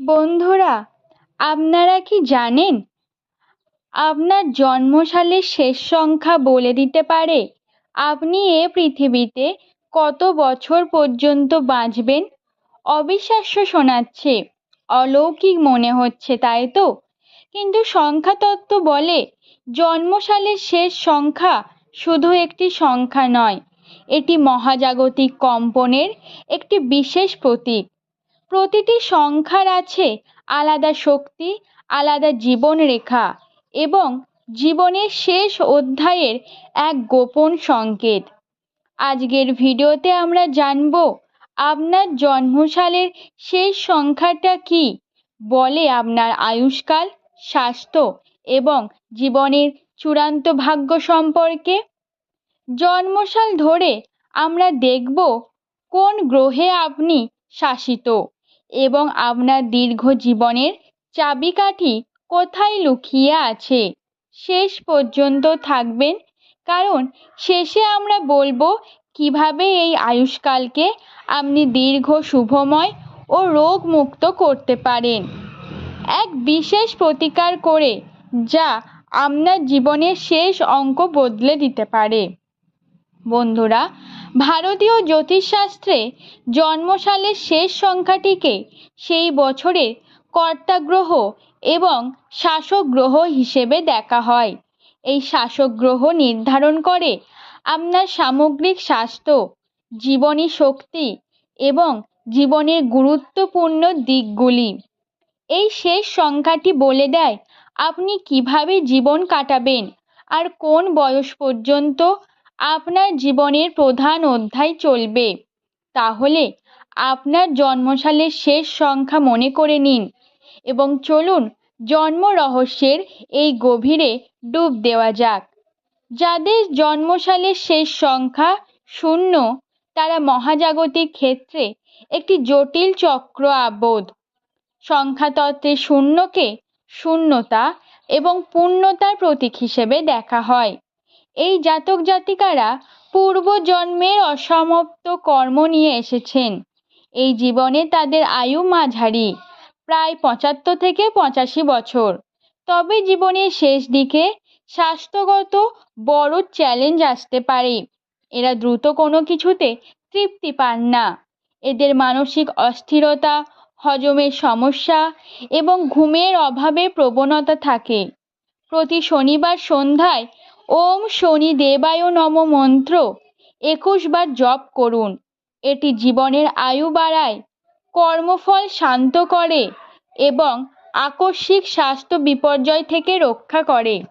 বন্ধুরা, আপনারা কি জানেন? আপনার জন্মসালের শেষ সংখ্যা বলে দিতে পারে। আপনি এ পৃথিবীতে কত বছর পর্যন্ত বাঁচবেন? অবিশ্বাস্য শোনাচ্ছে। অলৌকিক মনে হচ্ছে, তাই তো? কিন্তু সংখ্যাতত্ত্ব বলে জন্মসালের শেষ সংখ্যা শুধু একটি সংখ্যা নয়, এটি মহাজাগতিক কম্পনের একটি বিশেষ প্রতীক। প্রতিটি সংখ্যার আছে আলাদা শক্তি, আলাদা জীবনরেখা এবং জীবনের শেষ অধ্যায়ের এক গোপন সংকেত। আজকের ভিডিওতে আমরা জানব, আপনার জন্মসালের শেষ সংখ্যাটা কি? বলে আপনার আয়ুষ্কাল, স্বাস্থ্য এবং জীবনের চূড়ান্ত ভাগ্য সম্পর্কে। জন্মসাল ধরে আমরা দেখব কোন গ্রহে আপনি শাসিত। এবং আপনার দীর্ঘ জীবনের চাবিকাঠি কোথায় লুকিয়ে আছে? শেষ পর্যন্ত থাকবেন। কারণ শেষে আমরা বলব কীভাবে এই আয়ুষ্কালকে আপনি দীর্ঘ, শুভময় ও রোগমুক্ত করতে পারেন। এক বিশেষ প্রতিকার করে যা আপনার জীবনের শেষ অঙ্ক বদলে দিতে পারে। বন্ধুরা ভারতীয় জ্যোতিষশাস্ত্রে জন্মসালের শেষ সংখ্যাটিকে সেই বছরের কর্তা গ্রহ এবং শাসক গ্রহ হিসেবে দেখা হয়। এই শাসক গ্রহ নির্ধারণ করে আপনার সামগ্রিক স্বাস্থ্য, জীবনী শক্তি এবং জীবনের গুরুত্বপূর্ণ দিকগুলি। এই শেষ সংখ্যাটি বলে দেয় আপনি কীভাবে জীবন কাটাবেন আর কোন বয়স পর্যন্ত আপনার জীবনের প্রধান অধ্যায় চলবে। তাহলে আপনার জন্মসালের শেষ সংখ্যা মনে করে নিন এবং চলুন জন্ম রহস্যের এই গভীরে ডুব দেওয়া যাক। যাদের জন্মসালের শেষ সংখ্যা শূন্য, তারা মহাজাগতিক ক্ষেত্রে একটি জটিল চক্র আবোধ সংখ্যাতত্ত্বে শূন্যকে শূন্যতা এবং পূর্ণতার প্রতীক হিসেবে দেখা হয়। এই জাতক জাতিকারা পূর্বজন্মের অসমাপ্ত কর্ম নিয়ে এসেছেন। এই জীবনে তাদের আয়ু মাঝারি, প্রায় পঁচাত্তর থেকে পঁচাশি বছর। তবে জীবনের শেষ দিকে স্বাস্থ্যগত বড় চ্যালেঞ্জ আসতে পারে। এরা দ্রুত কোনো কিছুতে তৃপ্তি পান না। এদের মানসিক অস্থিরতা, হজমের সমস্যা এবং ঘুমের অভাবে প্রবণতা থাকে। প্রতি শনিবার সন্ধ্যায় ওম শনি দেবায় নম মন্ত্র। একুশ বার জপ করুন। এটি জীবনের আয়ু বাড়ায়, কর্মফল শান্ত করে এবং আকস্মিক স্বাস্থ্য বিপর্যয় থেকে রক্ষা করে।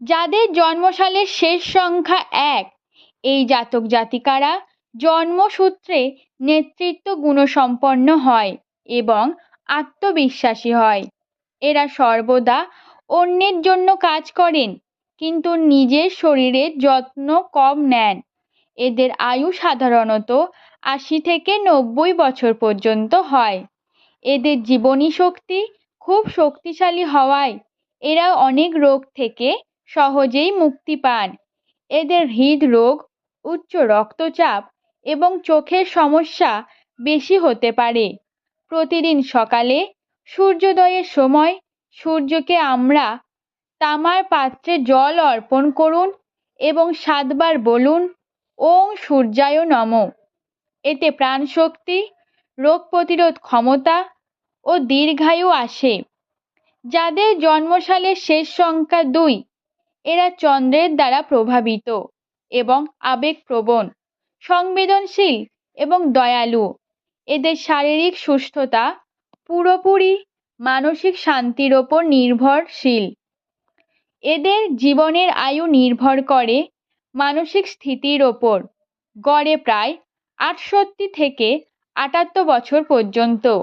যাদের জন্মসালের শেষ সংখ্যা এক, এই জাতক জাতিকারা জন্মসূত্রে নেতৃত্ব গুণসম্পন্ন হয় এবং আত্মবিশ্বাসী হয়। এরা সর্বদা অন্যের জন্য কাজ করেন। কিন্তু নিজের শরীরের যত্ন কম নেন। এদের আয়ু সাধারণত আশি থেকে নব্বই বছর পর্যন্ত হয়। এদের জীবনী শক্তি খুব শক্তিশালী হওয়ায় এরা অনেক রোগ থেকে সহজেই মুক্তি পান। এদের হৃদরোগ, উচ্চ রক্তচাপ এবং চোখের সমস্যা বেশি হতে পারে। প্রতিদিন সকালে সূর্যোদয়ের সময় সূর্যকে আমরা তামার পাত্রে জল অর্পণ করুন এবং সাতবার বলুন ওম সূর্যায় নম। এতে প্রাণশক্তি, রোগ প্রতিরোধ ক্ষমতা ও দীর্ঘায়ু আসে। যাদের জন্মসালের শেষ সংখ্যা দুই, এরা চন্দ্রের দ্বারা প্রভাবিত এবং আবেগপ্রবণ, সংবেদনশীল এবং দয়ালু। এদের শারীরিক সুস্থতা পুরোপুরি মানসিক শান্তির ওপর নির্ভরশীল। এদের জীবনের আয়ু নির্ভর করে মানসিক স্থিতির ওপর। গড়ে প্রায় আটষট্টি থেকে আটাত্তর বছর পর্যন্ত।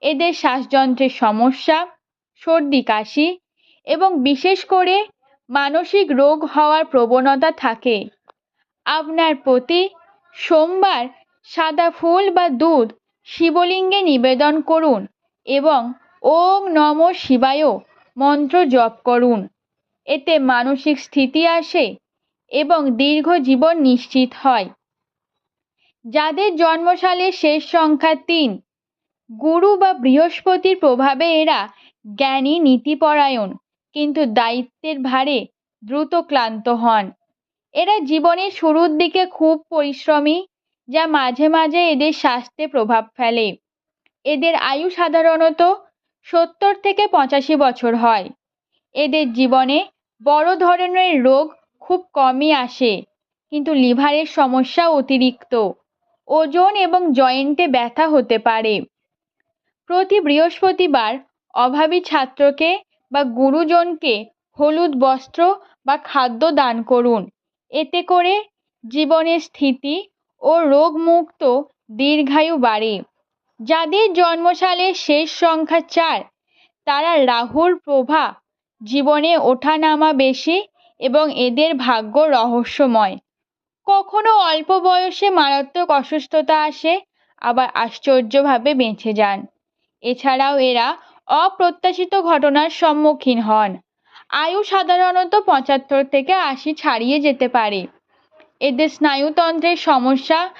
এদের শ্বাসযন্ত্রের সমস্যা, সর্দি, কাশি এবং বিশেষ করে মানসিক রোগ হওয়ার প্রবণতা থাকে। আপনার প্রতি সোমবার সাদা ফুল বা দুধ শিবলিঙ্গে নিবেদন করুন এবং ওম নম শিবায় মন্ত্র জপ করুন। এতে মানসিক স্থিতি আসে এবং দীর্ঘ জীবন নিশ্চিত হয়। যাদের জন্মসালের শেষ সংখ্যা তিন, গুরু বা বৃহস্পতির প্রভাবে এরা জ্ঞানী নীতিপরায়ণ কিন্তু দায়িত্বের ভারে দ্রুত ক্লান্ত হন। এরা জীবনের শুরুর দিকে খুব পরিশ্রমী, যা মাঝে মাঝে এদের স্বাস্থ্যে প্রভাব ফেলে। এদের আয়ু সাধারণত সত্তর থেকে পঁচাশি বছর হয়। এদের জীবনে বড় ধরনের রোগ খুব কমই আসে, কিন্তু লিভারের সমস্যা অতিরিক্ত। ওজন এবং জয়েন্টে ব্যথা হতে পারে। প্রতি বৃহস্পতিবার অভাবী ছাত্রকে বা গুরুজনকে হলুদ বস্ত্র বা খাদ্য দান করুন। এতে করে জীবনের স্থিতি ও রোগমুক্ত দীর্ঘায়ু বাড়ে। যাদের জন্মসালের শেষ সংখ্যা চার, তারা রাহুর প্রভা জীবনে ওঠানামা বেশি এবং এদের ভাগ্য রহস্যময়। কখনো অল্প বয়সে মারাত্মক অসুস্থতা আসে, আবার আশ্চর্যভাবে বেঁচে যান। এছাড়াও এরা অপ্রত্যাশিত ঘটনার সম্মুখীন হন। আয়ু সাধারণত পঁচাত্তর থেকে আশি ছাড়িয়ে যেতে পারে। এদের স্নায়ুতন্ত্রের সমস্যা,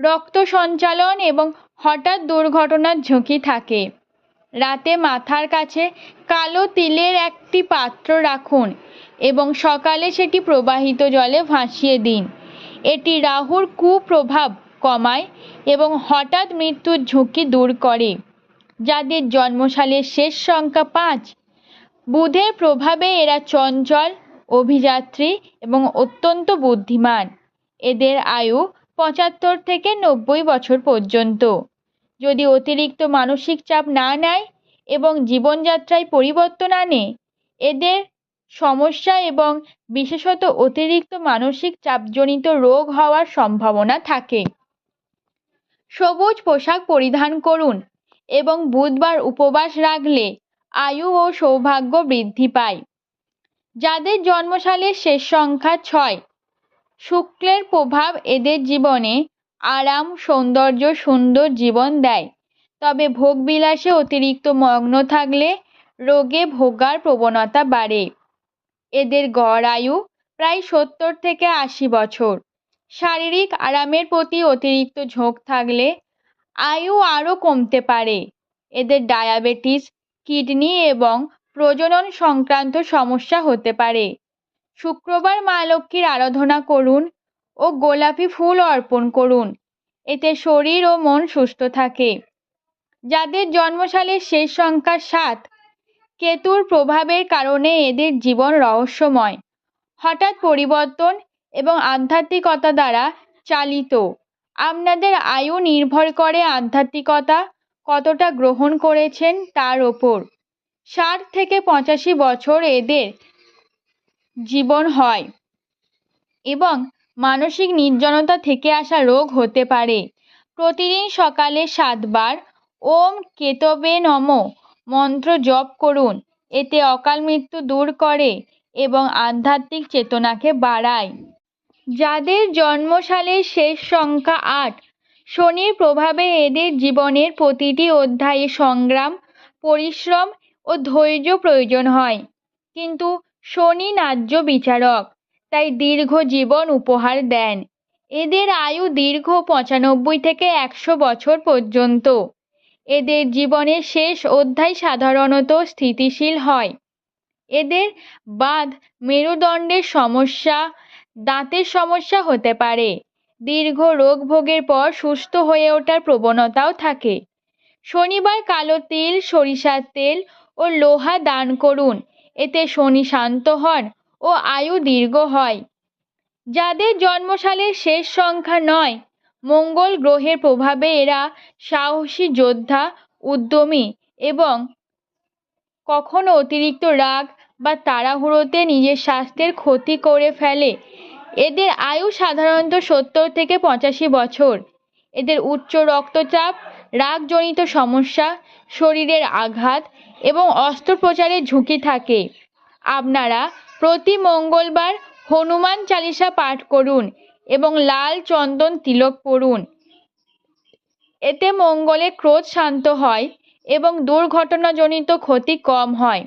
রক্ত সঞ্চালন এবং হঠাৎ দুর্ঘটনার ঝুঁকি থাকে। রাতে মাথার কাছে কালো তিলের একটি পাত্র রাখুন এবং সকালে সেটি প্রবাহিত জলে ভাসিয়ে দিন। এটি রাহুর কুপ্রভাব কমায় এবং হঠাৎ মৃত্যুর ঝুঁকি দূর করে। যাদের জন্মসালের শেষ সংখ্যা পাঁচ, বুধের প্রভাবে এরা চঞ্চল, অভিযাত্রী এবং অত্যন্ত বুদ্ধিমান। এদের আয়ু পঁচাত্তর থেকে নব্বই বছর পর্যন্ত। যদি অতিরিক্ত মানসিক চাপ না নেয় এবং জীবনযাত্রায় পরিবর্তন আনে, এদের সমস্যা এবং বিশেষত অতিরিক্ত মানসিক চাপজনিত রোগ হওয়ার সম্ভাবনা থাকে। সবুজ পোশাক পরিধান করুন এবং বুধবার উপবাস রাখলে আয়ু ও সৌভাগ্য বৃদ্ধি পায়। যাদের জন্মসালের শেষ সংখ্যা ছয়, শুক্লের প্রভাব এদের জীবনে আরাম, সৌন্দর্য, সুন্দর জীবন দেয়। তবে ভোগবিলাসে অতিরিক্ত মগ্ন থাকলে রোগে ভোগার প্রবণতা বাড়ে। এদের গড় আয়ু প্রায় সত্তর থেকে আশি বছর। শারীরিক আরামের প্রতি অতিরিক্ত ঝোঁক থাকলে আয়ু আরও কমতে পারে। এদের ডায়াবেটিস, কিডনি এবং প্রজনন সংক্রান্ত সমস্যা হতে পারে। শুক্রবার মা লক্ষ্মীর আরাধনা করুন ও গোলাপি ফুল অর্পণ করুন। এতে শরীর ও মন সুস্থ থাকে। যাদের জন্মসালের শেষ সংখ্যা সাত, কেতুর প্রভাবের কারণে এদের জীবন রহস্যময়। হঠাৎ পরিবর্তন এবং আধ্যাত্মিকতা দ্বারা চালিত। আপনাদের আয়ু নির্ভর করে আধ্যাত্মিকতা কতটা গ্রহণ করেছেন তার ওপর। ষাট থেকে পঁচাশি বছর এদের জীবন হয় এবং মানসিক নির্জনতা থেকে আসা রোগ হতে পারে। প্রতিদিন সকালে সাতবার ওম কেতবে নম মন্ত্র জপ করুন। এতে অকাল মৃত্যু দূর করে এবং আধ্যাত্মিক চেতনাকে বাড়ায়। যাদের জন্মসালের শেষ সংখ্যা আট, শনির প্রভাবে এদের জীবনের প্রতিটি অধ্যায়ে সংগ্রাম, পরিশ্রম ও ধৈর্য প্রয়োজন হয়। কিন্তু শনি ন্যায্য বিচারক। তাই দীর্ঘ জীবন উপহার দেন। এদের আয়ু দীর্ঘ পঁচানব্বই থেকে একশো বছর পর্যন্ত। এদের জীবনের শেষ অধ্যায় সাধারণত স্থিতিশীল হয়। এদের বাদ মেরুদণ্ডের সমস্যা, দাঁতের সমস্যা হতে পারে। দীর্ঘ রোগ ভোগের পর সুস্থ হয়ে ওঠার প্রবণতাও থাকে। শনিবার কালো তিল, সরিষার তেল ও লোহা দান করুন। এতে শনি শান্ত হন ও আয়ু দীর্ঘ হয়। যাদের জন্মসালের শেষ সংখ্যা নয়, মঙ্গল গ্রহের প্রভাবে এরা সাহসী যোদ্ধা, উদ্যমী এবং কখনো অতিরিক্ত রাগ বা তাড়াহুড়োতে নিজের স্বাস্থ্যের ক্ষতি করে ফেলে। এদের আয়ু সাধারণত সত্তর থেকে পঁচাশি বছর। এদের উচ্চ রক্তচাপ, রাগজনিত সমস্যা, শরীরের আঘাত এবং অস্ত্রোপচারের ঝুঁকি থাকে। আপনারা প্রতি মঙ্গলবার হনুমান চালিসা পাঠ করুন এবং লাল চন্দন তিলক পরুন এতে মঙ্গলে ক্রোধ শান্ত হয় এবং দুর্ঘটনাজনিত ক্ষতি কম হয়।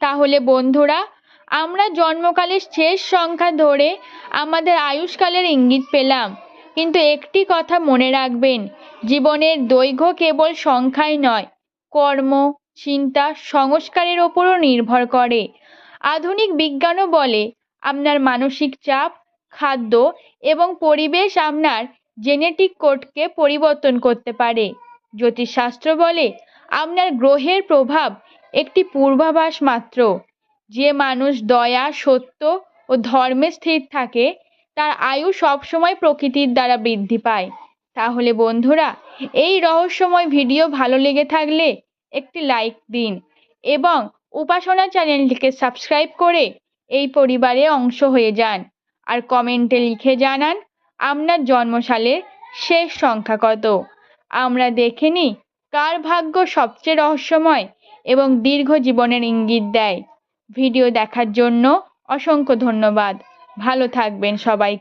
তাহলে বন্ধুরা, আমরা জন্মকালের শেষ সংখ্যা ধরে আমাদের আয়ুষ্কালের ইঙ্গিত পেলাম। কিন্তু একটি কথা মনে রাখবেন, জীবনের দৈর্ঘ্য কেবল সংখ্যায় নয়, কর্ম, চিন্তা, সংস্কারের ওপরও নির্ভর করে। আধুনিক বিজ্ঞানও বলে, আপনার মানসিক চাপ, খাদ্য এবং পরিবেশ আপনার জেনেটিক কোডকে পরিবর্তন করতে পারে। জ্যোতিষশাস্ত্র বলে, আপনার গ্রহের প্রভাব একটি পূর্বাভাস মাত্র। যে মানুষ দয়া, সত্য ও ধর্মে স্থির থাকে, তার আয়ু সবসময় প্রকৃতির দ্বারা বৃদ্ধি পায়। তাহলে বন্ধুরা, এই রহস্যময় ভিডিও ভালো লেগে থাকলে একটি লাইক দিন এবং উপাসনা চ্যানেলটিকে সাবস্ক্রাইব করে এই পরিবারে অংশ হয়ে যান। আর কমেন্টে লিখে জানান, আপনার জন্মসালের শেষ সংখ্যা কত? আমরা দেখে নিই, কার ভাগ্য সবচেয়ে রহস্যময় এবং দীর্ঘ জীবনের ইঙ্গিত দেয়? ভিডিও দেখার জন্য অসংখ্য ধন্যবাদ। ভালো থাকবেন সবাই।